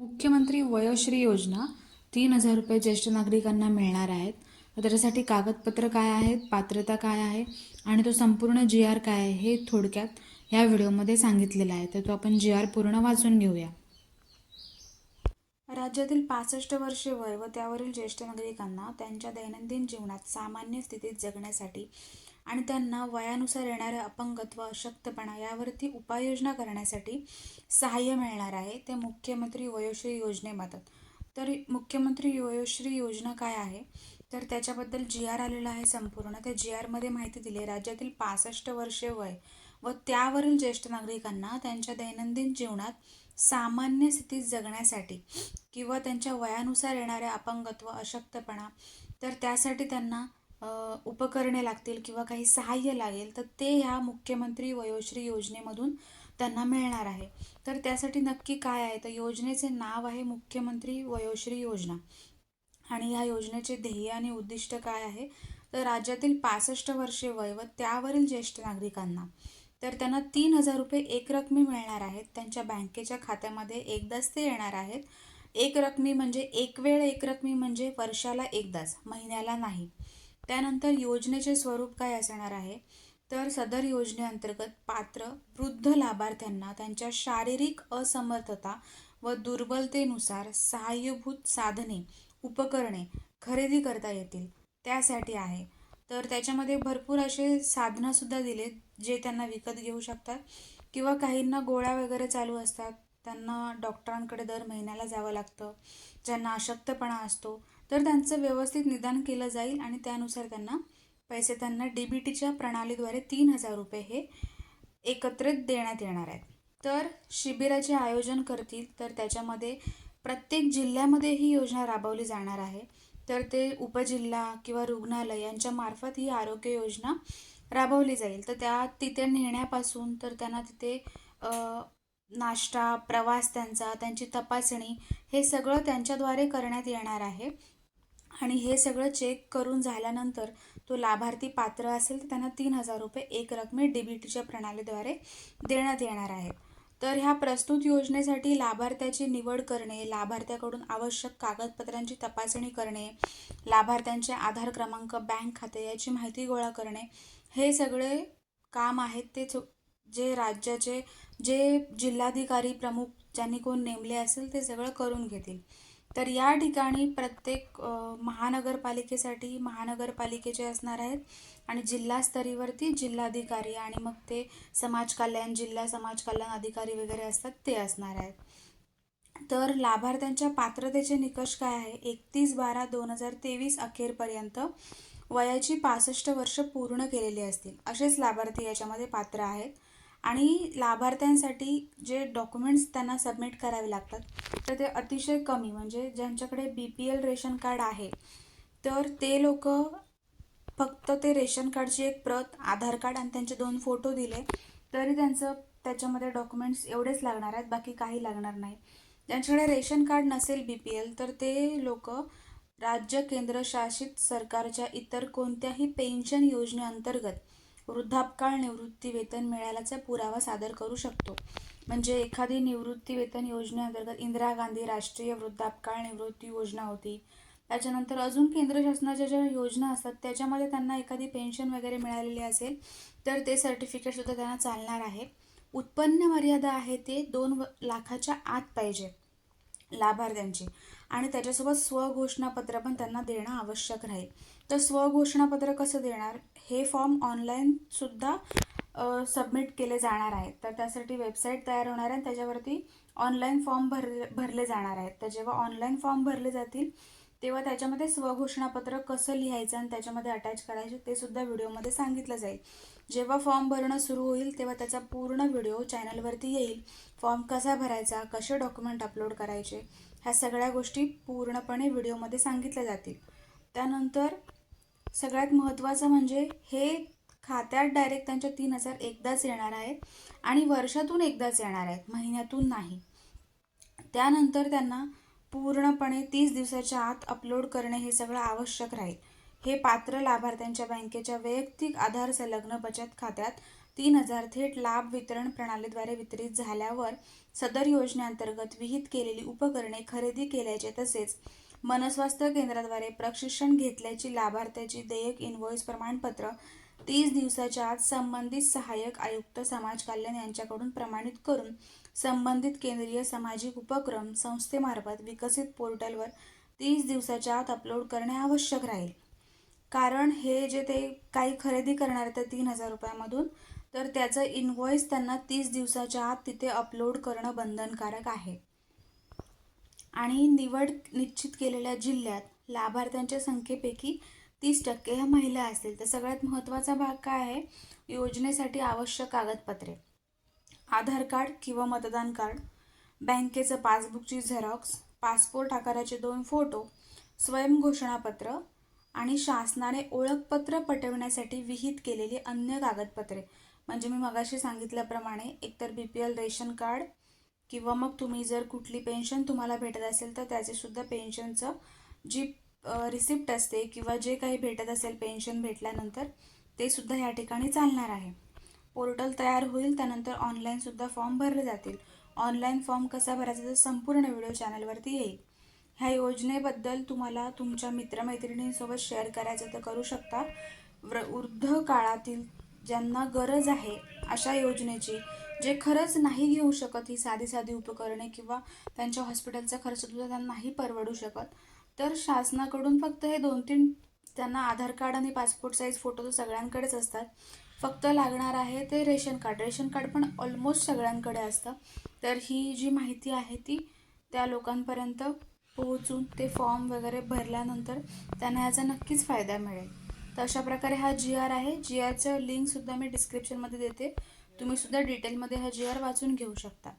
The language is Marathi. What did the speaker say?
मुख्यमंत्री वयोश्री योजना तीन हजार रुपये ज्येष्ठ नागरिकांना मिळणार आहेत. तर त्याच्यासाठी कागदपत्र काय आहेत पात्रता काय आहे आणि तो संपूर्ण जी आर काय आहे हे थोडक्यात ह्या व्हिडिओमध्ये सांगितलेलं आहे. तर तो आपण जी आर पूर्ण वाचून घेऊया. राज्यातील पासष्ट वर्षे वय व त्यावरील ज्येष्ठ नागरिकांना त्यांच्या दैनंदिन जीवनात सामान्य स्थितीत जगण्यासाठी आणि त्यांना वयानुसार येणारं अपंगत्व अशक्तपणा यावरती उपाययोजना करण्यासाठी सहाय्य मिळणार आहे ते मुख्यमंत्री वयोश्री योजनेमार्फत तर मुख्यमंत्री वयोश्री योजना काय आहे? तर त्याच्याबद्दल जी आर आलेला आहे संपूर्ण. त्या जी आरमध्ये माहिती दिली आहे राज्यातील पासष्ट वर्षे वय व त्यावरील ज्येष्ठ नागरिकांना त्यांच्या दैनंदिन जीवनात सामान्य स्थितीत जगण्यासाठी किंवा त्यांच्या वयानुसार येणाऱ्या अपंगत्व अशक्तपणा तर त्यासाठी त्यांना उपकरणे लागतील किंवा काही सहाय्य लागेल तर ते ह्या मुख्यमंत्री वयोश्री योजनेमधून त्यांना मिळणार आहे. तर त्यासाठी नक्की काय आहे? तर योजनेचे नाव आहे मुख्यमंत्री वयोश्री योजना. आणि ह्या योजनेचे ध्येय आणि उद्दिष्ट काय आहे? तर राज्यातील पासष्ट वर्षे वय व त्यावरील ज्येष्ठ नागरिकांना. तर त्यांना तीन हजार रुपये एकरकमी मिळणार आहेत. त्यांच्या बँकेच्या खात्यामध्ये एकदाच ते येणार आहेत. एक रकमी म्हणजे एक वेळ एक रकमी म्हणजे वर्षाला एकदाच महिन्याला नाही. त्यानंतर योजनेचे स्वरूप काय असणार आहे? तर सदर योजनेअंतर्गत पात्र वृद्ध लाभार्थ्यांना त्यांच्या शारीरिक असमर्थता व दुर्बलतेनुसार सहाय्यभूत साधने उपकरणे खरेदी करता येतील त्यासाठी आहे. तर त्याच्यामध्ये भरपूर असे साधनंसुद्धा दिलेत जे त्यांना विकत घेऊ शकतात किंवा काहींना गोळ्या वगैरे चालू असतात. त्यांना डॉक्टरांकडे दर महिन्याला जावं लागतं. ज्यांना अशक्तपणा असतो तर त्यांचं व्यवस्थित निदान केलं जाईल आणि त्यानुसार त्यांना पैसे त्यांना डी बी टीच्या प्रणालीद्वारे तीन हजार रुपये हे एकत्रित देण्यात येणार आहेत. तर शिबिराचे आयोजन करतील तर त्याच्यामध्ये प्रत्येक जिल्ह्यामध्ये ही योजना राबवली जाणार आहे. तर ते उपजिल्हा किंवा रुग्णालय यांच्यामार्फत ही आरोग्य योजना राबवली जाईल. तर त्या तिथे नेण्यापासून तर त्यांना तिथे नाश्ता प्रवास त्यांचा त्यांची तपासणी हे सगळं त्यांच्याद्वारे करण्यात येणार आहे. आणि हे सगळं चेक करून झाल्यानंतर तो लाभार्थी पात्र असेल तर त्यांना तीन हजार रुपये एक रकमे डी बी टीच्या प्रणालीद्वारे देण्यात येणार आहेत. तर ह्या प्रस्तुत योजनेसाठी लाभार्थ्याची निवड करणे लाभार्थ्याकडून आवश्यक कागदपत्रांची तपासणी करणे लाभार्थ्यांचे आधार क्रमांक बँक खाते याची माहिती गोळा करणे हे सगळे काम आहेत ते चो- जे राज्याचे जे जिल्हाधिकारी प्रमुख ज्यांनी कोण नेमले असेल ते सगळं करून घेतील. तर या ठिकाणी प्रत्येक महानगरपालिकेसाठी महानगरपालिकेचे असणार आहेत आणि जिल्हास्तरीवरती जिल्हाधिकारी आणि मग ते समाज कल्याण जिल्हा समाज कल्याण अधिकारी वगैरे असतात ते असणार आहेत. तर लाभार्थ्यांच्या पात्रतेचे निकष काय आहे? एकतीस बारा दोन हजार तेवीस अखेरपर्यंत वयाची पासष्ट वर्ष पूर्ण केलेली असतील. असेच लाभार्थी याच्यामध्ये पात्र आहेत. आणि लाभार्थ्यांसाठी जे डॉक्युमेंट्स त्यांना सबमिट करावे लागतात तर ते अतिशय कमी म्हणजे ज्यांच्याकडे B P L ration card आहे तर ते लोक फक्त ते रेशन कार्डची एक प्रत आधार कार्ड आणि त्यांचे दोन फोटो दिले तरी त्यांचं त्याच्यामध्ये डॉक्युमेंट्स एवढेच लागणार आहेत बाकी काही लागणार नाही. ज्यांच्याकडे रेशन कार्ड नसेल बी पी एल तर ते लोक राज्य केंद्रशासित सरकारच्या इतर कोणत्याही पेन्शन योजनेअंतर्गत वृद्धापकाळ निवृत्ती वेतन मिळाल्याचा पुरावा सादर करू शकतो. म्हणजे एखादी निवृत्ती वेतन योजनेअंतर्गत इंदिरा गांधी राष्ट्रीय वृद्धापकाळ निवृत्ती योजना होती. त्याच्यानंतर अजून केंद्र शासनाच्या ज्या योजना असतात त्याच्यामध्ये त्यांना एखादी पेन्शन वगैरे मिळालेली असेल तर ते सर्टिफिकेटसुद्धा त्यांना चालणार आहे. उत्पन्न मर्यादा आहे ते दोन व लाखाच्या आत पाहिजे लाभार्थ्यांची. आणि त्याच्यासोबत स्वघोषणापत्र पण त्यांना देणं आवश्यक राहील. तर स्वघोषणापत्र कसं देणार? हे फॉर्म ऑनलाईनसुद्धा सबमिट केले जाणार आहेत. तर त्यासाठी वेबसाईट तयार होणार आहे आणि त्याच्यावरती ऑनलाईन फॉर्म भरले भरले जाणार आहेत. तर जेव्हा ऑनलाईन फॉर्म भरले जातील तेव्हा त्याच्यामध्ये स्वघोषणापत्र कसं लिहायचं आणि त्याच्यामध्ये अटॅच करायचे ते सुद्धा व्हिडिओमध्ये सांगितलं जाईल. जेव्हा फॉर्म भरणं सुरू होईल तेव्हा त्याचा पूर्ण व्हिडिओ चॅनलवरती येईल. फॉर्म कसा भरायचा कसे डॉक्युमेंट अपलोड करायचे ह्या सगळ्या गोष्टी पूर्णपणे व्हिडिओमध्ये सांगितल्या जातील. त्यानंतर सगळ्यात महत्त्वाचं म्हणजे हे खात्यात डायरेक्ट त्यांच्या तीन हजार एकदाच येणार आहेत आणि वर्षातून एकदाच येणार आहेत महिन्यातून नाही. त्यानंतर त्यांना पूर्णपणे तीस दिवसाच्या आत अपलोड करणे हे सगळं आवश्यक राहील. हे पात्र लाभार्थ्यांच्या बँकेच्या वैयक्तिक आधार संलग्न बचत खात्यात तीन हजार थेट लाभ वितरण प्रणालीद्वारे वितरित झाल्यावर सदर योजनेअंतर्गत विहित केलेली उपकरणे खरेदी केल्याचे तसेच मनस्वास्थ्य केंद्राद्वारे प्रशिक्षण घेतल्याची लाभार्थ्याची देयक इनव्हॉइस प्रमाणपत्र तीस दिवसाच्या आत संबंधित सहाय्यक आयुक्त समाज कल्याण यांच्याकडून प्रमाणित करून संबंधित केंद्रीय सामाजिक उपक्रम संस्थेमार्फत विकसित पोर्टलवर तीस दिवसाच्या आत अपलोड करणे आवश्यक राहील. कारण हे जे ते काही खरेदी करणार आहेत तीन हजार रुपयामधून तर त्याचं इनव्हॉइस त्यांना तीस दिवसाच्या आत तिथे अपलोड करणं बंधनकारक आहे. आणि निवड निश्चित केलेल्या जिल्ह्यात लाभार्थ्यांच्या संख्येपैकी तीस टक्के ह्या महिला असतील. तर सगळ्यात महत्त्वाचा भाग काय आहे? योजनेसाठी आवश्यक कागदपत्रे. आधार कार्ड किंवा मतदान कार्ड बँकेचं पासबुकची झेरॉक्स पासपोर्ट आकाराचे दोन फोटो स्वयंघोषणापत्र आणि शासनाने ओळखपत्र पटवण्यासाठी विहित केलेली अन्य कागदपत्रे. म्हणजे मी मगाशी सांगितल्याप्रमाणे एकतर B P L ration card किंवा मग तुम्ही जर कुठली पेन्शन तुम्हाला भेटत असेल तर त्याचेसुद्धा पेन्शनचं जी रिसिप्ट असते किंवा जे काही भेटत असेल पेन्शन भेटल्यानंतर ते सुद्धा या ठिकाणी चालणार आहे. पोर्टल तयार होईल त्यानंतर ऑनलाईनसुद्धा फॉर्म भरले जातील. ऑनलाईन फॉर्म कसा भरायचा तर संपूर्ण व्हिडिओ चॅनलवरती येईल. ह्या योजनेबद्दल तुम्हाला तुमच्या मित्रमैत्रिणींसोबत शेअर करायचं तर करू शकता. व्र वृद्ध काळातील ज्यांना गरज आहे अशा योजनेची जे खरंच नाही घेऊ शकत ही साधी साधी उपकरणे किंवा त्यांच्या हॉस्पिटलचा खर्चसुद्धा त्यांना नाही परवडू शकत. तर शासनाकडून फक्त हे दोन तीन त्यांना आधार कार्ड आणि पासपोर्ट साईज फोटो तर सगळ्यांकडेच असतात. फक्त लागणार आहे ते रेशन कार्ड. रेशन कार्ड पण ऑलमोस्ट सगळ्यांकडे असतं. तर ही जी माहिती आहे ती त्या लोकांपर्यंत पोहोचून ते फॉर्म वगैरे भरल्यानंतर त्यांना ह्याचा नक्कीच फायदा मिळेल. तर अशा प्रकारे हा जी आर आहे. जी आरचं लिंकसुद्धा मी डिस्क्रिप्शनमध्ये देते. तुम्ही सुद्धा डिटेलमध्ये हा जी आर वाचून घेऊ शकता.